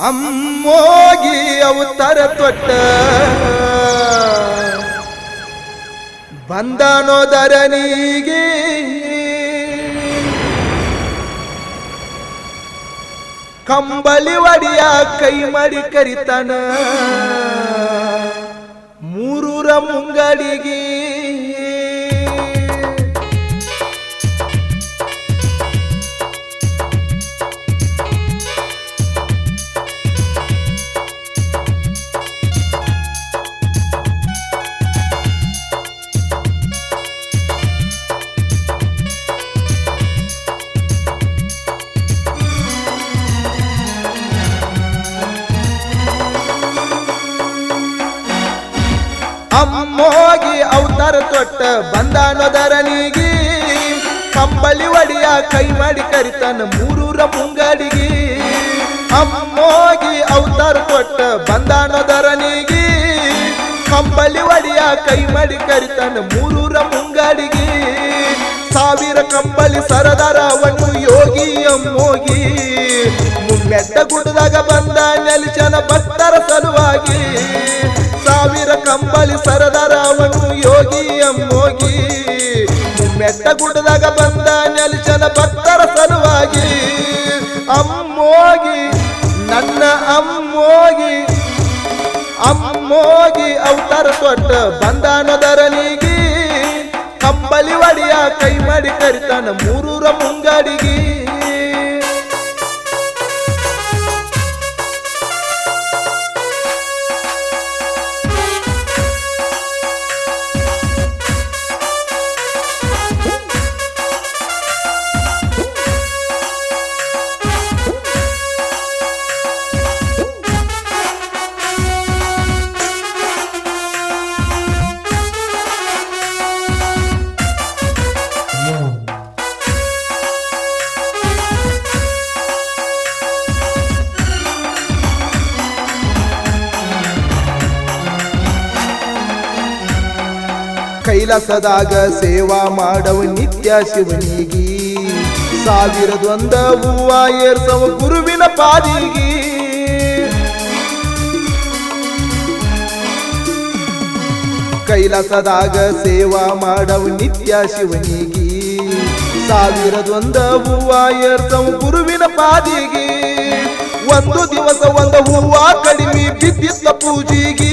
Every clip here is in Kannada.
ಅಮ್ಮೋಗಿ ಅವತಾರ ತೊಟ್ಟ. ಬಂದನೋದರನಿಗೆ. ಕಂಬಳಿ ಒಡಿಯ ಕೈ ಮಾಡಿ ಕರಿತಾನ. ಮೂರೂರ ಮುಂಗಡಿಗೆ ಅವತಾರ ತೊಟ್ಟ ಬಂದಾನೋ ಕಂಬಳಿ ಒಡಿಯ ಕೈ ಮಾಡಿ ಕರಿತಾನ ಮೂರೂರ ಮುಂಗಡಿಗೆ. ಅಮ್ಮೋಗಿ ಅವತಾರ ಕೊಟ್ಟ ಬಂದಾನೋ ಧರಣಿಗೆ ಕಂಬಳಿ ಒಡಿಯ ಕೈ ಮಾಡಿ ಕರಿತಾನ ಮೂರೂರ ಮುಂಗಡಿಗೆ. ಸಾವಿರ ಕಂಬಳಿ ಸರದಾರವನ್ನು ಯೋಗಿ ಅಮ್ಮೋಗಿ. ಮುಮ್ಮೆಟ್ಟ ಗುಡ್ಡದಾಗ ಬಂದ ನೆಲಚನ ಭಕ್ತರ ಸಲುವಾಗಿ. ಸಾವಿರ ಕಂಬಳಿ ಸರದಾರವನ್ನು ಯೋಗಿ ಗುಡ್ಡದಾಗ ಬಂದ ನೆಲಿಚನ ಭಕ್ತರ ಸಲುವಾಗಿ ಅಮ್ಮೋಗಿ, ನನ್ನ ಅಮ್ಮೋಗಿ ಅಮ್ಮೋಗಿ ಅವತಾರ ತೊಟ್ಟ ಬಂದಾನ ಧರಣಿಗೆ ಕಂಬಳಿ ಒಡಿಯ ಕೈ ಮಾಡಿ ಕರಿತಾನ ಮೂರೂರ ಮುಂಗಡಿಗೆ. ಕೈಲಾಸದಾಗ ಸೇವಾ ಮಾಡವು ನಿತ್ಯ ಶಿವನಿಗಿ. ಸಾವಿರದೊಂದ ಹೂವ ಏರ್ಸವ ಗುರುವಿನ ಪಾದಿಗಿ ಕೈಲಾಸದಾಗ ಸೇವಾ ಮಾಡವು ನಿತ್ಯ ಶಿವನಿಗಿ. ಸಾವಿರದೊಂದ ಹೂವ ಏರ್ಸವ ಗುರುವಿನ ಪಾದಿಗಿ ಒಂದು ದಿವಸ ಒಂದು ಹೂವ ಕಡಿಮೆ ಬಿದ್ದಿತ್ತ ಪೂಜಿಗೆ.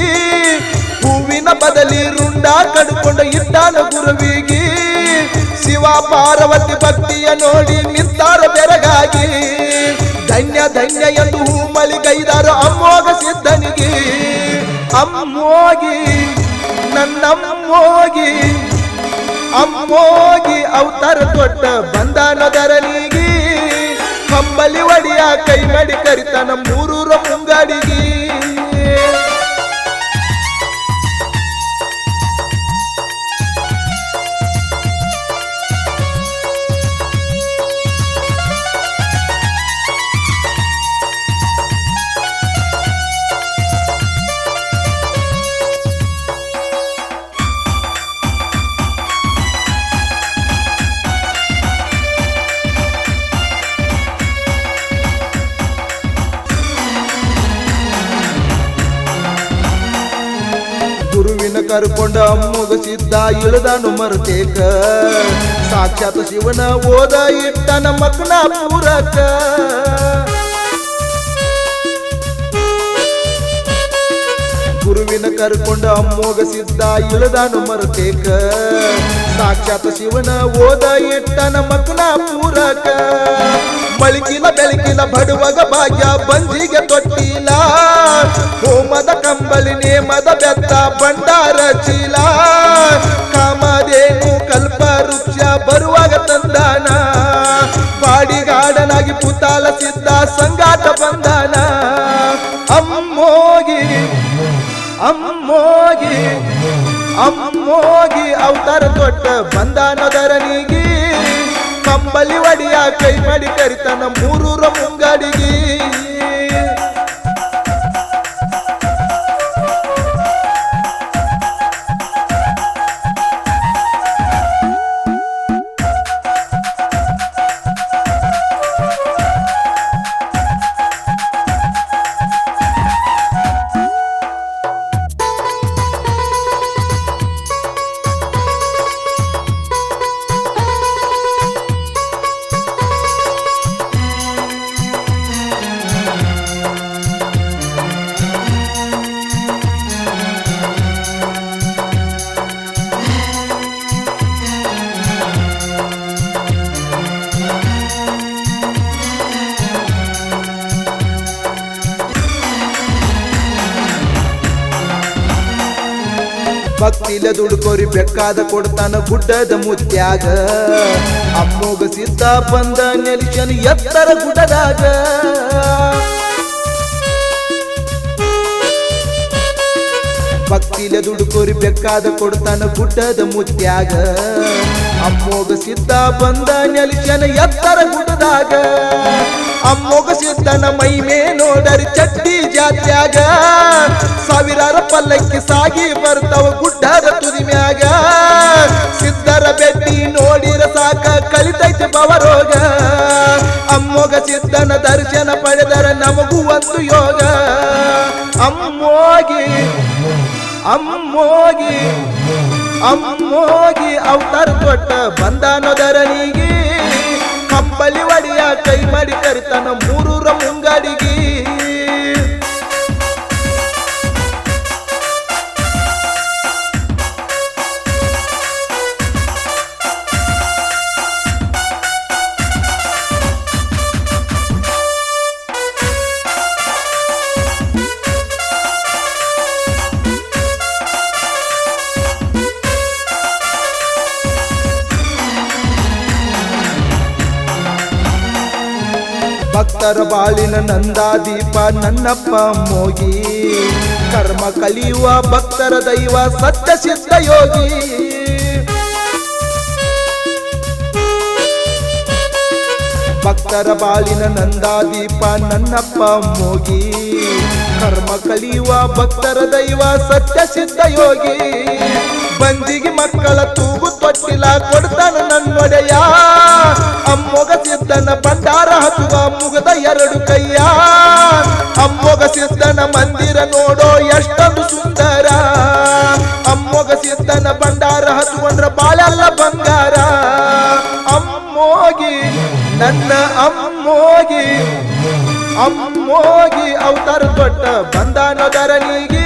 ಹೂವಿನ ಬದಲಿ ರುಂಡ ಕಡ್ಕೊಂಡ ಇಟ್ಟಾನ ಗುರುವಿಗೆ. ಶಿವ ಪಾರ್ವತಿ ಭಕ್ತಿಯ ನೋಡಿ ನಿಂತಾರ ಬೆರಗಾಗಿ. ಧನ್ಯ ಧನ್ಯ ಎಂದು ಹೂ ಮಲಿಗೈದಾರ ಅಮ್ಮೋಗ ಸಿದ್ಧನಿಗೆ. ಅಮ್ಮೋಗಿ, ನನ್ನಮ್ಮೋಗಿ, ಅಮ್ಮೋಗಿ ಅವತಾರ ತೊಟ್ಟ ಬಂದಾನ ಧರಣಿಗೆ ಕಂಬಲಿ ಒಡಿಯ ಕೈ ಮಡಿ ಕರಿತ ಮೂರೂರ ಗುರುವಿನ ಕರ್ಕೊಂಡ ಅಮ್ಮಗ ಸಿದ್ಧ ಇಳಿದಾನು ಮರುತೇಕ. ಸಾಕ್ಷಾತ್ ಶಿವನ ಓದ ಇಟ್ಟನ ಮಕ್ಕನ ಪೂರಕ ಗುರುವಿನ ಕರ್ಕೊಂಡ ಅಮ್ಮೋಗ ಸಿದ್ಧ ಇಳದಾನು ಮರುತೇಕ. ಸಾಕ್ಷಾತ್ ಶಿವನ ಓದ ಎಟ್ಟನ ಮಕ್ಕಳ ಪೂರಕ ಮಳಿಕಿನ ಬೆಳಕಿನ ಬಡುವಗ ಭಾಗ್ಯ ಬಂದಿಗೆ ತೊಟ್ಟಿಲ್ಲ ಹೋಮದ ಕಂಬಲಿ ನೇಮದ ಬೆತ್ತ ಬಂಡಾರ ಚೀಲ. ತೊಟ್ಟ ಬಂದಾನ ಧರಣಿಗೆ ಕಂಬಲಿ ಒಡಿಯ ಕೈ ಮಾಡಿ ಕರಿತಾನ ಮೂರೂರ ಭಕ್ತಿಲೆ ದುಡ್ಕೋರಿ ಬೆಕ್ಕಾದ ಕೊಡ್ತಾನ ಗುಡ್ಡದ ಮುತ್ಯಾಗ. ಅಮ್ಮೋಗ ಸಿದ್ಧ ಬಂದ ನೆಲಿಶನ್ ಎತ್ತರ ಗುಡ್ಡದಾಗ. ಭಕ್ತಿಲೆ ದುಡ್ಕೊರಿ ಬೆಕ್ಕಾದ ಕೊಡ್ತಾನ ಗುಡ್ಡದ ಮುತ್ಯಾಗ. ಅಮ್ಮೋಗ ಸಿದ್ಧ ಬಂದ ನೆಲಿಶನ ಎತ್ತರ ಗುಡ್ಡದಾಗ. ಅಮ್ಮೋಗ ಸಿದ್ಧನ ಮೇ ನೋಡರಿ ಚಟ್ಟಿ ಜಾತ್ಯಾಗ. ಸಾವಿರಾರು ಪಲ್ಲಕ್ಕಿ ಸಾಗಿ ಬರ್ತಾವ ಒಂದು ಯೋಗ. ಅಮ್ಮೋಗಿ ಅಮ್ಮೋಗಿ ಅಮ್ಮೋಗಿ ಅವತಾರ ತೊಟ್ಟ ಬಂದಾನೋದರನಿಗೆ ಕಪ್ಪಲಿ ಒಡೆಯ ಕೈ ಮಾಡಿ ಕರಿತನ ಮೂರೂರ ಮುಂಗಡಿಗೆ. ಭಕ್ತರ ಬಾಳಿನ ನಂದಾದೀಪ ನನ್ನಪ್ಪ ಮೋಗಿ. ಕರ್ಮ ಕಲಿಯುವ ಭಕ್ತರ ದೈವ ಸತ್ಯ ಸಿದ್ಧ ಯೋಗಿ. ಭಕ್ತರ ಬಾಳಿನ ನಂದಾದೀಪ ನನ್ನಪ್ಪ ಮೋಗಿ. ಕರ್ಮ ಕಲಿಯುವ ಭಕ್ತರ ದೈವ ಸತ್ಯ ಸಿದ್ಧ ಯೋಗಿ. ಬಂದಿಗೆ ಮಕ್ಕಳ ತೂಗು ತೊಟ್ಟಿಲ ಕೊಡ್ತಾನ ನನ್ನೊಡೆಯ. ಅಮ್ಮೊಗ ಸಿದ್ಧನ ಹಚ್ಚುವ ಮುಗದ ಎರಡು ಕೈಯ. ಅಮ್ಮೊಗ ಸಿದ್ದನ ಮಂದಿರ ನೋಡೋ ಎಷ್ಟೊಂದು ಸುಂದರ. ಅಮ್ಮೊಗ ಸಿದ್ದನ ಭಂಡಾರ ಅಂದ್ರ ಬಾಳೆಲ್ಲ ಬಂಗಾರ. ಅಮ್ಮೋಗಿ, ನನ್ನ ಅಮ್ಮೋಗಿ ಅಮ್ಮೋಗಿ ಅವತಾರ ತೊಟ್ಟ ಬಂದಾನೋದರನಿಗೆ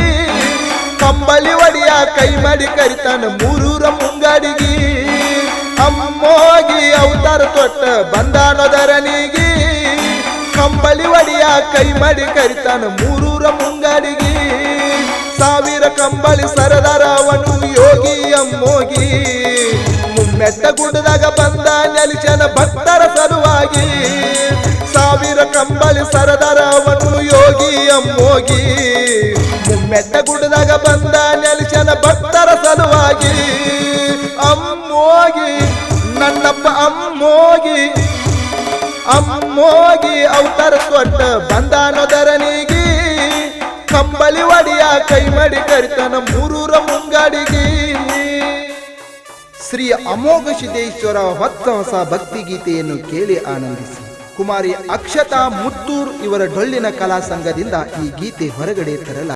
ಕಂಬಲಿ ಒಡಿಯ ಕೈ ಮಾಡಿ ಕರಿತಾನ ಮೂರೂರ ಮುಂಗಡಿಗಿ. ಅಮ್ಮೋಗಿ ಅವತಾರ ತೊಟ್ಟ ಬಂದಾನೋದರನಿಗೆ ಕಂಬಳಿ ಕೈ ಮಾಡಿ ಕರಿತಾನ ಮೂರೂರ ಮುಂಗಾಡಿಗೆ ಸಾವಿರ ಕಂಬಳಿ ಸರದಾರ ಅವನು ಯೋಗಿ ಅಮ್ಮೋಗಿ. ಮುಮ್ಮೆಟ್ಟ ಗುಡ್ಡದಾಗ ಬಂದ ನೆಲಚನ ಭಕ್ತರ ಸಲುವಾಗಿ. ಸಾವಿರ ಕಂಬಳಿ ಸರದಾರ ಅವನು ಯೋಗಿ ಅಮ್ಮೋಗಿ. ಮುಮ್ಮೆಟ್ಟ ಗುಡ್ಡದಾಗ ಬಂದ ನೆಲಚನ ಭಕ್ತರ ಸಲುವಾಗಿ. ಅಮ್ಮೋಗಿ ಅವತಾರ ತೊಟ್ಟ ಬಂದಾನೋದರನಿಗೆ ಕಂಬಳಿ ಒಡಿಯ ಕೈ ಮಾಡಿ ಕರಿತನ ಮೂರೂರ ಮುಂಗಾಡಿಗಿ. ಶ್ರೀ ಅಮೋಘ ಸಿದ್ದೇಶ್ವರ ಹೊತ್ತ ಹೊಸ ಭಕ್ತಿ ಗೀತೆಯನ್ನು ಕೇಳಿ ಆನಂದಿಸಿ. ಕುಮಾರಿ ಅಕ್ಷತಾ ಮುತ್ತೂರ್ ಇವರ ಡೊಳ್ಳಿನ ಕಲಾ ಸಂಘದಿಂದ ಈ ಗೀತೆ ಹೊರಗಡೆ ತರಲಾಗಿದೆ